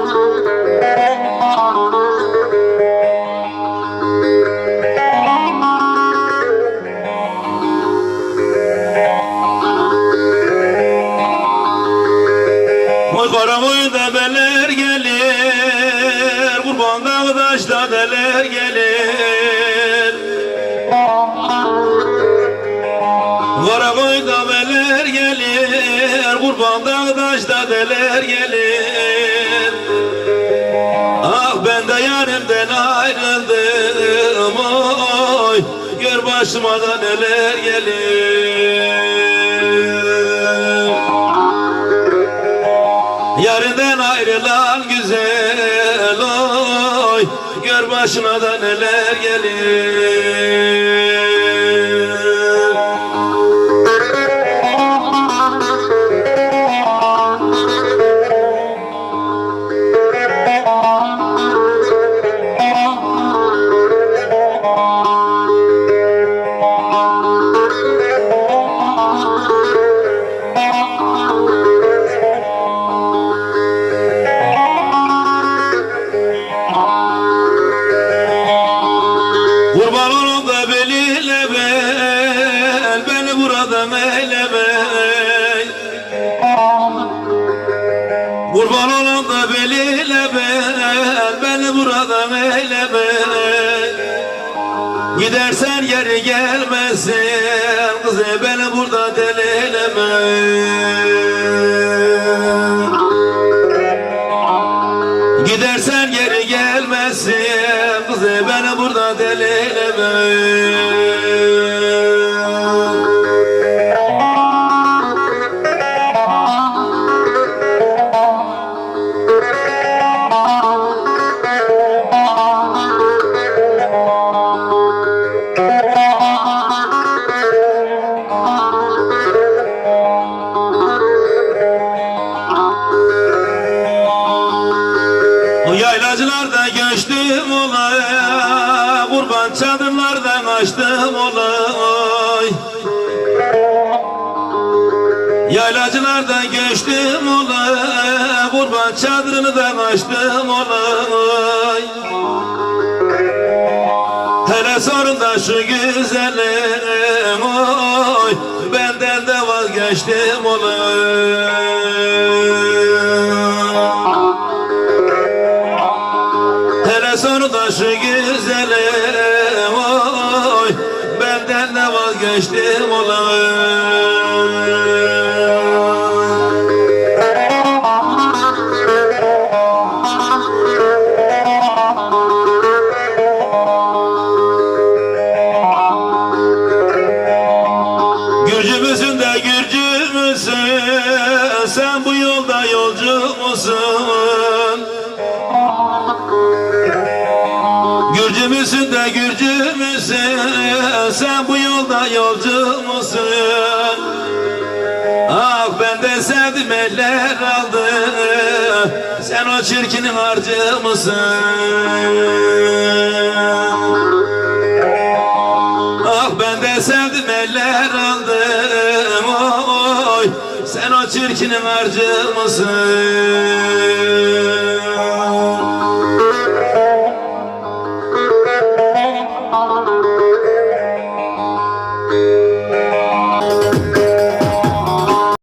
Oy Karakoy'da beler gelir Kurban Dağdaş'ta deler gelir. Karakoy'da beler gelir Kurban Dağdaş'ta deler gelir. Ah ben de yarimden ayrıldım Oy gör başıma da neler gelir. Yarından ayrılan güzel oy Gör başına da neler gelir Kurban olun da beliyle bel Beni burada meyleme. Kurban da beliyle bel Beni burada meyleme Gidersen geri gelmesin Kızı beni burada delileme Gidersen geri gelmezsin. Kızı beni burada delileme Kurban çadırlardan açtım olay. Yaylacılarda göçtüm olay. Kurban çadırını da açtım olay. Hele sonunda şu güzelim oy. Benden de vazgeçtim olay. Hele sonunda şu Benden de vazgeçtim müsün Sen bu yolda yolcu musun de Gürcü müsün? Sen bu yolda yolcu musun? Ah ben de sevdim eller aldı. Sen o çirkinin harcı mısın Ah ben de sevdim eller aldım Oy sen o çirkinin harcı mısın